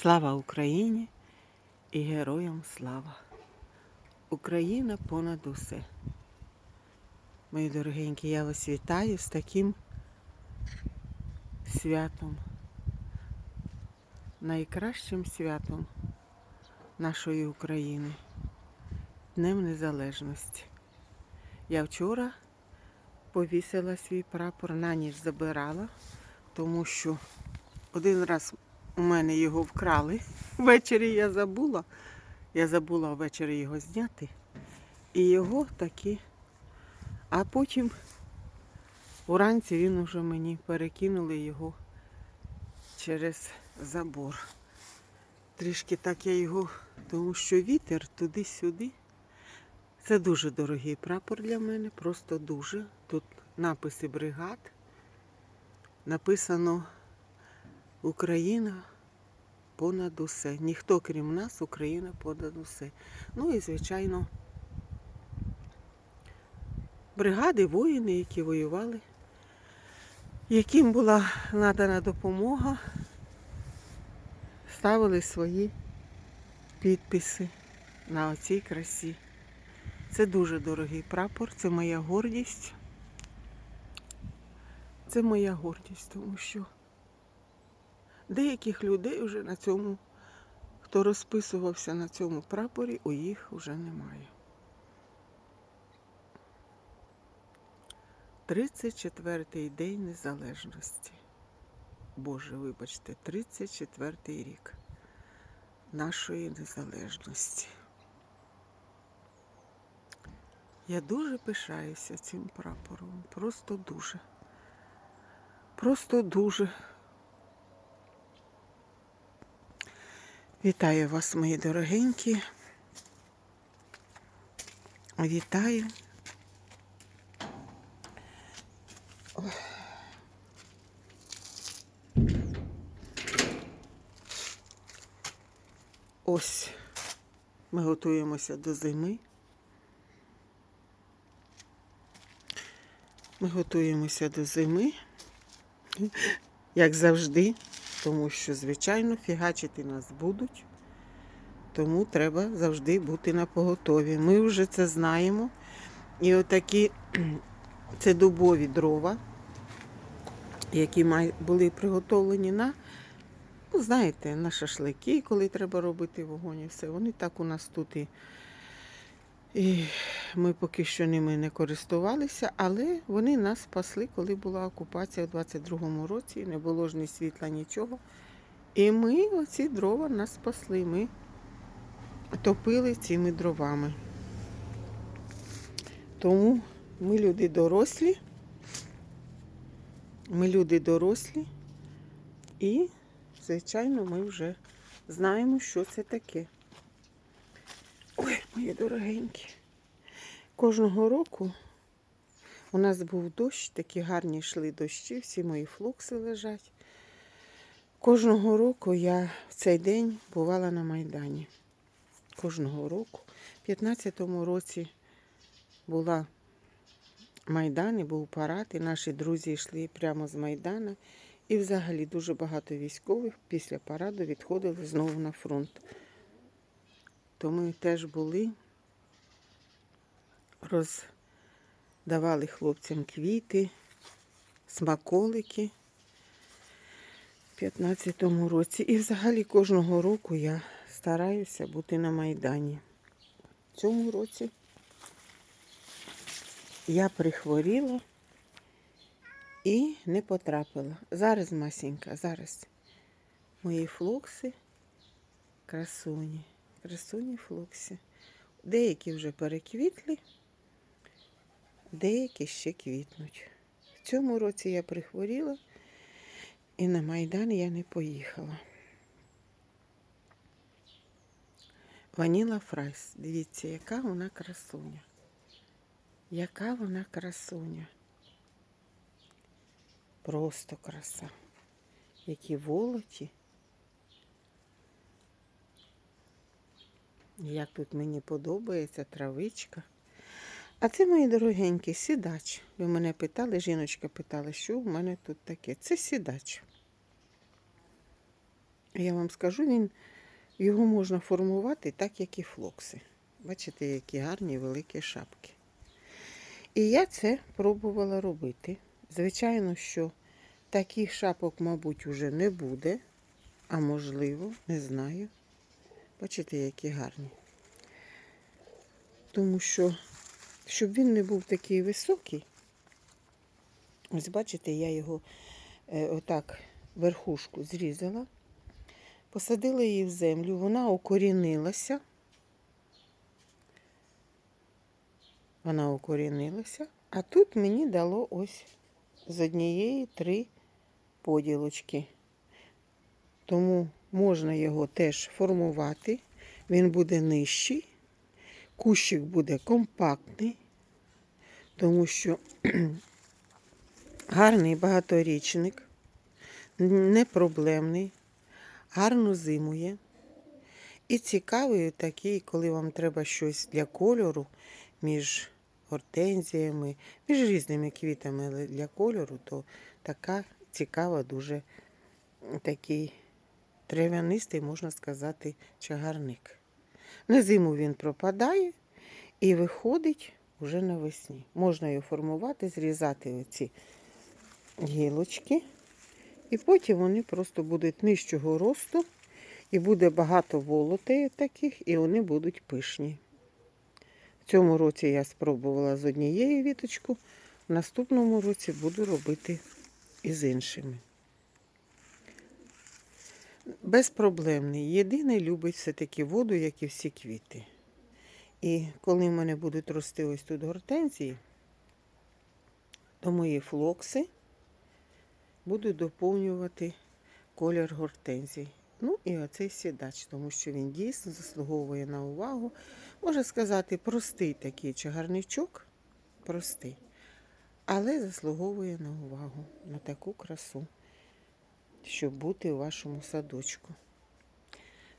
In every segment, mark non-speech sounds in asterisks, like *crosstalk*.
Слава Україні і героям слава! Україна понад усе. Мої дорогенькі, я вас вітаю з таким святом, найкращим святом нашої України, Днем Незалежності. Я вчора повісила свій прапор, на ніч забирала, тому що один раз у мене його вкрали. Ввечері я забула. Я забула ввечері його зняти. І його таки. А потім уранці він уже мені перекинули його через забор. Трішки так я його, тому що вітер туди-сюди. Це дуже дорогий прапор для мене, просто дуже. Тут написи бригад. Написано Україна понад усе. Ніхто крім нас, Україна понад усе. Ну і, звичайно, бригади, воїни, які воювали, яким була надана допомога, ставили свої підписи на оцій красі. Це дуже дорогий прапор, це моя гордість. Це моя гордість, тому що деяких людей вже на цьому, хто розписувався на цьому прапорі, у їх вже немає. 34-й день незалежності. Боже, вибачте, 34-й рік нашої незалежності. Я дуже пишаюся цим прапором. Просто дуже. Просто дуже. Вітаю вас, мої дорогенькі. Вітаю. Ось ми готуємося до зими. Ми готуємося до зими, як завжди, тому що, звичайно, фігачити нас будуть, тому треба завжди бути на поготові. Ми вже це знаємо. І отакі *clears throat* це дубові дрова, які були приготовлені на, ну, знаєте, на шашлики, коли треба робити вогонь і все. Вони так у нас тут і. І ми поки що ними не користувалися, але вони нас спасли, коли була окупація у 22-му році, не було ж ні світла, нічого. І ми, оці дрова нас спасли. Ми топили цими дровами. Тому ми люди дорослі. Ми люди дорослі. І, звичайно, ми вже знаємо, що це таке. Мої дорогенькі. Кожного року у нас був дощ, такі гарні йшли дощі, всі мої флукси лежать. Кожного року я в цей день бувала на Майдані. Кожного року. У 15-му році була Майдан і був парад, і наші друзі йшли прямо з Майдана. І взагалі дуже багато військових після параду відходили знову на фронт то ми теж були, роздавали хлопцям квіти, смаколики в 15-му році. І взагалі кожного року я стараюся бути на Майдані. В цьому році я прихворіла і не потрапила. Зараз, Масінька, зараз мої флокси красуні красуні флоксі. Деякі вже переквітли, деякі ще квітнуть. В цьому році я прихворіла і на Майдан я не поїхала. Ваніла Фрайс. Дивіться, яка вона красуня. Яка вона красуня. Просто краса. Які волоті. Як тут мені подобається травичка. А це, мої дорогенькі, сідач. Ви мене питали, жіночка питала, що в мене тут таке. Це сідач. я вам скажу, він, його можна формувати так, як і флокси. Бачите, які гарні великі шапки. І я це пробувала робити. Звичайно, що таких шапок, мабуть, уже не буде, а можливо, не знаю. Бачите, які гарні. Тому що, щоб він не був такий високий, ось бачите, я його е, отак верхушку зрізала, посадила її в землю, вона окорінилася. Вона укорінилася, а тут мені дало ось з однієї три поділочки. Тому можна його теж формувати. Він буде нижчий, кущик буде компактний, тому що *clears throat* гарний багаторічник, непроблемний, гарно зимує. І цікавий такий, коли вам треба щось для кольору між гортензіями, між різними квітами, для кольору, то така цікава, дуже такий трав'янистий, можна сказати, чагарник. На зиму він пропадає і виходить уже навесні. Можна його формувати, зрізати оці гілочки, і потім вони просто будуть нижчого росту, і буде багато волотей таких, і вони будуть пишні. В цьому році я спробувала з однією віточку, в наступному році буду робити і з іншими. Безпроблемний. Єдиний любить все-таки воду, як і всі квіти. І коли в мене будуть рости ось тут гортензії, то мої флокси буду доповнювати колір гортензій. Ну і оцей сідач, тому що він дійсно заслуговує на увагу. Можна сказати, простий такий чагарничок, простий, але заслуговує на увагу, на таку красу, щоб бути у вашому садочку.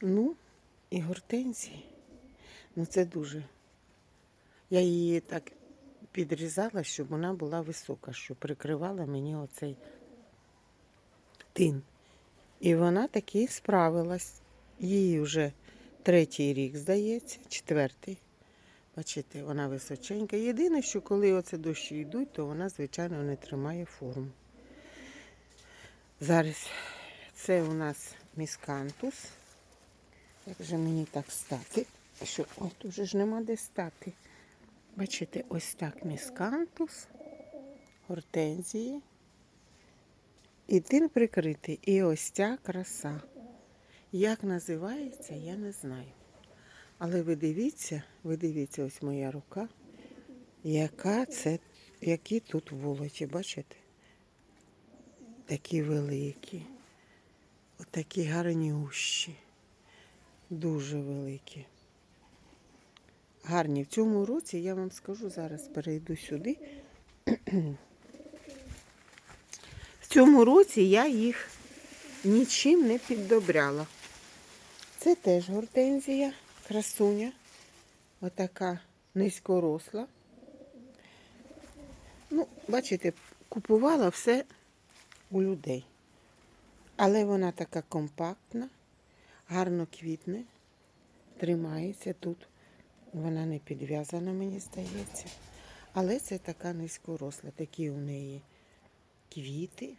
Ну, і гортензії. Ну, це дуже. Я її так підрізала, щоб вона була висока, щоб прикривала мені оцей тин. І вона таки справилась. Їй вже третій рік, здається, четвертий. Бачите, вона височенька. Єдине, що коли оце дощі йдуть, то вона, звичайно, не тримає форму. Зараз це у нас міскантус. Як же мені так стати? Що, ой, тут ж нема де стати. Бачите, ось так міскантус, гортензії. І тин прикритий. І ось ця краса. Як називається, я не знаю. Але ви дивіться, ви дивіться, ось моя рука, яка це, які тут волоті, бачите? Такі великі, отакі гарнющі, дуже великі. Гарні. В цьому році я вам скажу, зараз перейду сюди. *clears throat* В цьому році я їх нічим не піддобряла. Це теж гортензія, красуня. Отака низькоросла. Ну, бачите, купувала все у людей. Але вона така компактна, гарно квітне, тримається тут. Вона не підв'язана, мені здається. Але це така низькоросла, такі у неї квіти.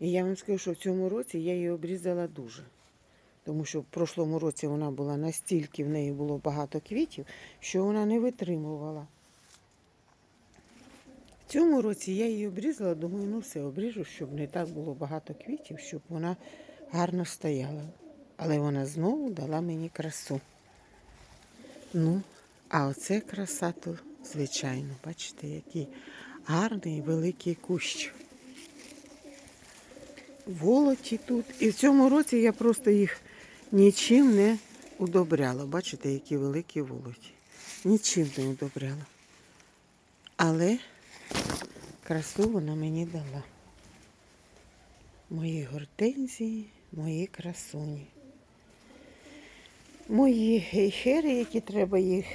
І я вам скажу, що в цьому році я її обрізала дуже. Тому що в прошлому році вона була настільки, в неї було багато квітів, що вона не витримувала. В цьому році я її обрізала, думаю, ну все, обріжу, щоб не так було багато квітів, щоб вона гарно стояла. Але вона знову дала мені красу. Ну, а оце краса, то, звичайно, бачите, який гарний великий кущ. Волоті тут. І в цьому році я просто їх нічим не удобряла. Бачите, які великі волоті. Нічим не удобряла. Але красу вона мені дала. Мої гортензії, мої красуні. Мої гейхери, які треба їх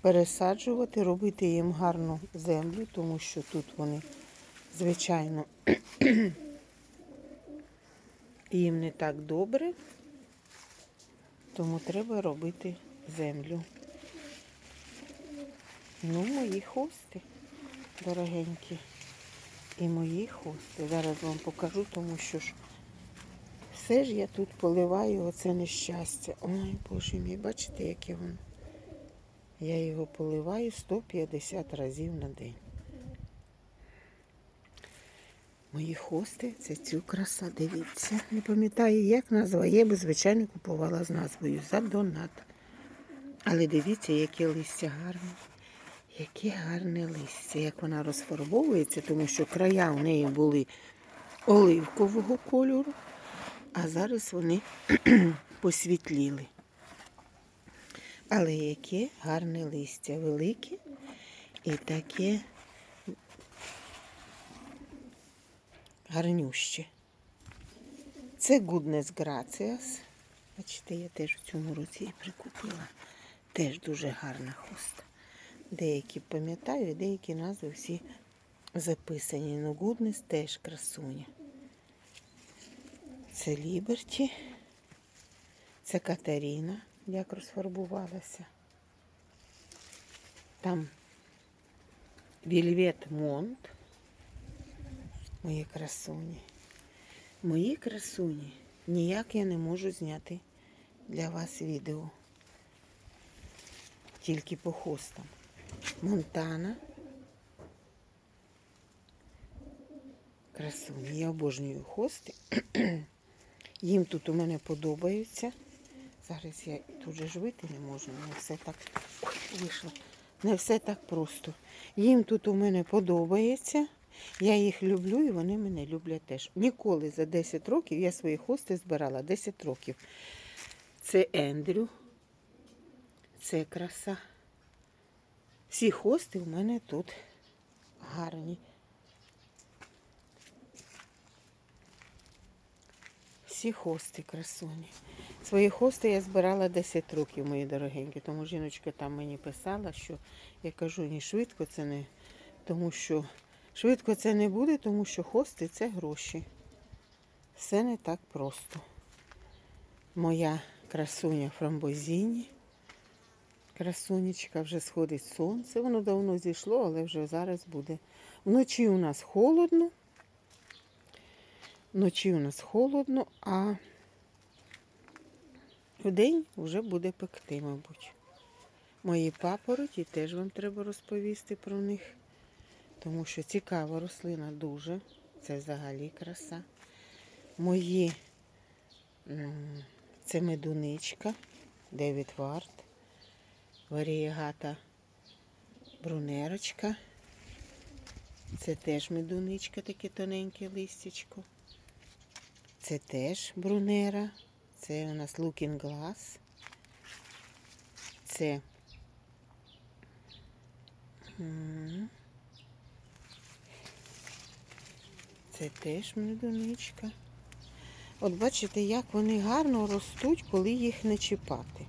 пересаджувати, робити їм гарну землю, тому що тут вони, звичайно, *clears throat* їм не так добре. Тому треба робити землю. Ну, мої хости, дорогенькі. І мої хости. Зараз вам покажу, тому що ж все ж я тут поливаю оце нещастя. Ой, боже мій, бачите, яке воно? Я його поливаю 150 разів на день. Мої хости це цю краса, дивіться. Не пам'ятаю, як назва. Я би, звичайно, купувала з назвою за донат. Але дивіться, яке листя гарне. Яке гарне листя, як вона розфарбовується, тому що края в неї були оливкового кольору, а зараз вони *clears throat* посвітліли. Але яке гарне листя, велике і таке гарнюще. Це Goodness Gracias. Бачите, я теж в цьому році прикупила. Теж дуже гарна хоста. Деякі пам'ятаю, деякі назви всі записані. Ну, Goodness теж красуня. Це Ліберті. Це Катаріна, як розфарбувалася. Там Вільвет Монт. Мої красуні. Мої красуні. Ніяк я не можу зняти для вас відео. Тільки по хостам. Монтана. Красуні. Я обожнюю хости. *clears throat* Їм тут у мене подобаються. Зараз я тут же ж не можу. Не все так вийшло. Не все так просто. Їм тут у мене подобається. Я їх люблю і вони мене люблять теж. Ніколи за 10 років я свої хости збирала 10 років. Це Ендрю. Це краса. Всі хости у мене тут гарні. Всі хости красуні. Свої хости я збирала 10 років, мої дорогенькі. Тому жіночка там мені писала, що я кажу, ні, швидко це не, тому що швидко це не буде, тому що хости це гроші. Все не так просто. Моя красуня Фрамбозіні. Красунечка, вже сходить сонце. Воно давно зійшло, але вже зараз буде. Вночі у нас холодно. Вночі у нас холодно, а вдень вже буде пекти, мабуть. Мої папороті теж вам треба розповісти про них, тому що цікава рослина дуже. Це взагалі краса. Мої це медуничка, Девід Варт, варієгата брунерочка. Це теж медуничка, таке тоненьке листячко. Це теж брунера. Це у нас Looking Glass. Це це теж медуничка. От бачите, як вони гарно ростуть, коли їх не чіпати.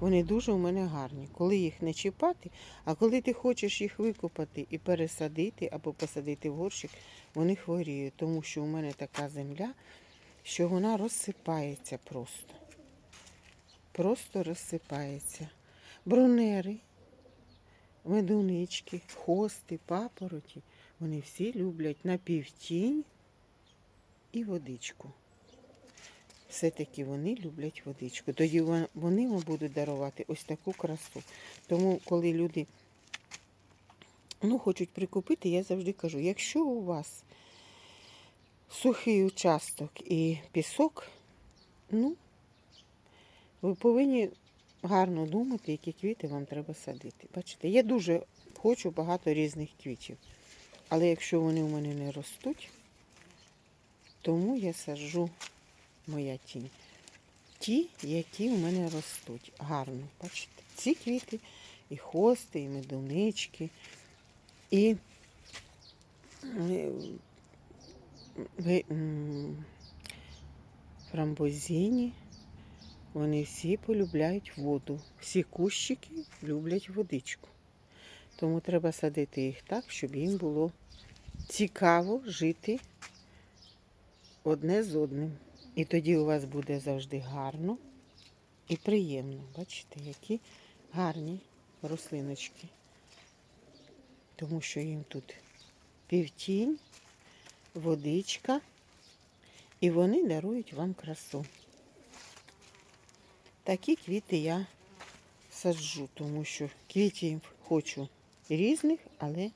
Вони дуже у мене гарні. Коли їх не чіпати, а коли ти хочеш їх викопати і пересадити або посадити в горщик, вони хворіють, тому що у мене така земля, що вона розсипається просто. Просто розсипається. Брунери, медунички, хости, папороті, вони всі люблять напівтінь і водичку. Все-таки вони люблять водичку. Тоді вони вам будуть дарувати ось таку красу. Тому, коли люди ну, хочуть прикупити, я завжди кажу, якщо у вас сухий участок і пісок, ну, ви повинні гарно думати, які квіти вам треба садити. Бачите, я дуже хочу багато різних квітів. Але якщо вони у мене не ростуть, тому я саджу моя тінь. Ті, які у мене ростуть. Гарно, бачите? Ці квіти, і хости, і медунички, і е, фрамбозіні. Вони всі полюбляють воду. Всі кущики люблять водичку. Тому треба садити їх так, щоб їм було цікаво жити одне з одним. І тоді у вас буде завжди гарно і приємно. Бачите, які гарні рослиночки. Тому що їм тут півтінь, водичка, і вони дарують вам красу. Такі квіти я саджу, тому що квітів хочу різних, але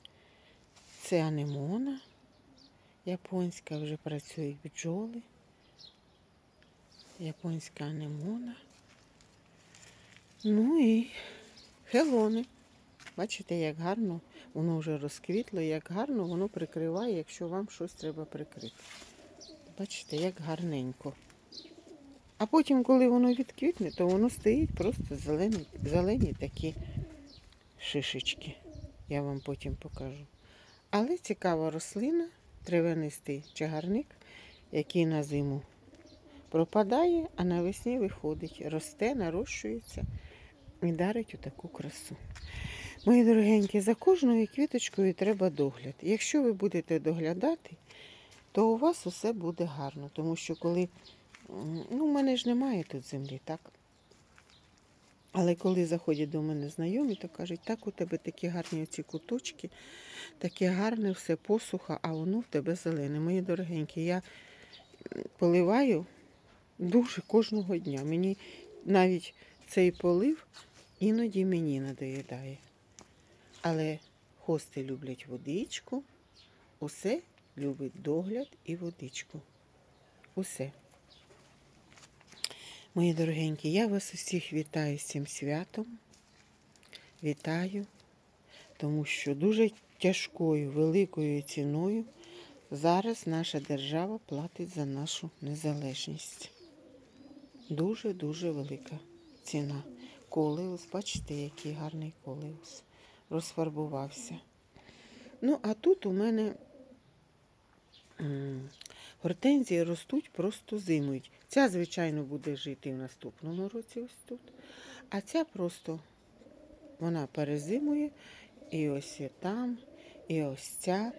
це анемона японська, вже працюють бджоли. Японська анемона. Ну і хелони. Бачите, як гарно воно вже розквітло, як гарно воно прикриває, якщо вам щось треба прикрити. Бачите, як гарненько. А потім, коли воно відквітне, то воно стоїть просто зелені, зелені такі шишечки. Я вам потім покажу. Але цікава рослина, травянистий чагарник, який на зиму пропадає, а навесні виходить, росте, нарощується і дарить таку красу. Мої дорогенькі, за кожною квіточкою треба догляд. Якщо ви будете доглядати, то у вас усе буде гарно. Тому що коли ну, в мене ж немає тут землі, так? Але коли заходять до мене знайомі, то кажуть, так у тебе такі гарні оці куточки, таке гарне все посуха, а воно в тебе зелене. Мої дорогенькі, я поливаю дуже кожного дня. Мені навіть цей полив іноді мені надоїдає. Але хости люблять водичку, усе любить догляд і водичку. Усе. Мої дорогенькі, я вас усіх вітаю з цим святом. Вітаю, тому що дуже тяжкою, великою ціною зараз наша держава платить за нашу незалежність. Дуже-дуже велика ціна. Колеус, бачите, який гарний колеус. Розфарбувався. Ну, а тут у мене гортензії ростуть, просто зимують. Ця, звичайно, буде жити в наступному році ось тут. А ця просто вона перезимує. І ось і там, і ось ця.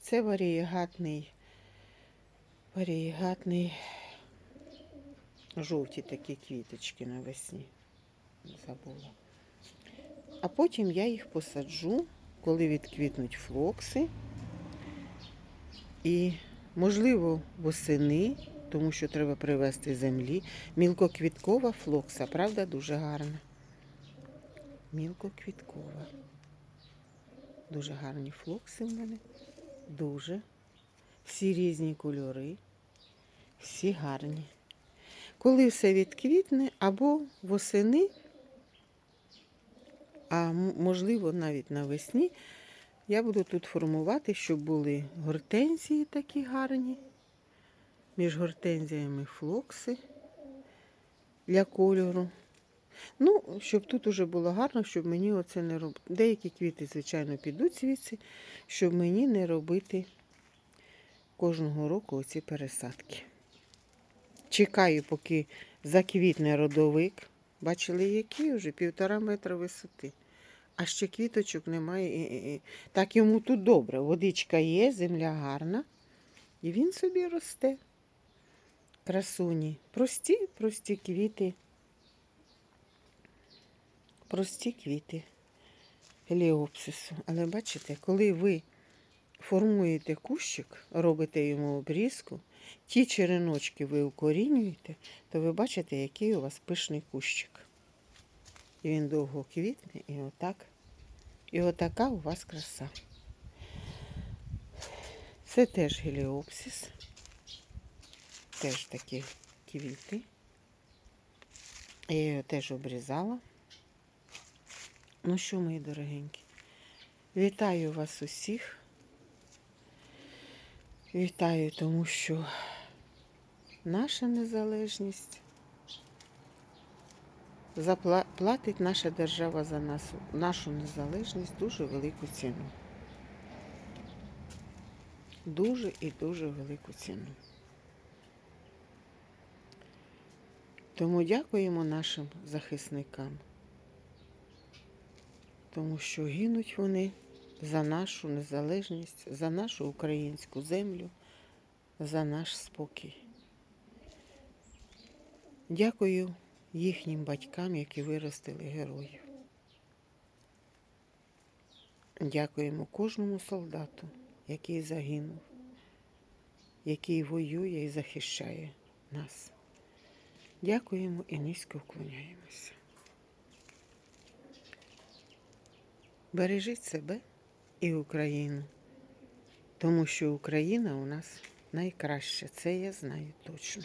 Це варієгатний, варієгатний жовті такі квіточки навесні. Забула. А потім я їх посаджу, коли відквітнуть флокси. І, можливо, восени, тому що треба привезти землі. Мілкоквіткова флокса, правда, дуже гарна. Мілкоквіткова. Дуже гарні флокси в мене. Дуже. Всі різні кольори. Всі гарні. Коли все відквітне, або восени, а можливо навіть навесні, я буду тут формувати, щоб були гортензії такі гарні. Між гортензіями флокси для кольору. Ну, щоб тут уже було гарно, щоб мені оце не робити. Деякі квіти, звичайно, підуть звідси, щоб мені не робити кожного року оці пересадки. Чекаю, поки заквітне родовик. Бачили, який вже півтора метра висоти. А ще квіточок немає. Так йому тут добре. Водичка є, земля гарна. І він собі росте. Красуні. Прості, прості квіти. Прості квіти геліопсису. Але бачите, коли ви формуєте кущик, робите йому обрізку, ті череночки ви укорінюєте, то ви бачите, який у вас пишний кущик. І він довго квітне, і отак. І отака у вас краса. Це теж геліопсис. Теж такі квіти. Я його теж обрізала. Ну що, мої дорогенькі, вітаю вас усіх. Вітаю, тому що наша незалежність платить наша держава за нас, нашу незалежність дуже велику ціну. Дуже і дуже велику ціну. Тому дякуємо нашим захисникам, тому що гинуть вони за нашу незалежність, за нашу українську землю, за наш спокій. Дякую їхнім батькам, які виростили героїв. Дякуємо кожному солдату, який загинув, який воює і захищає нас. Дякуємо і низько вклоняємося. Бережіть себе і Україну, тому що Україна у нас найкраща, це я знаю точно.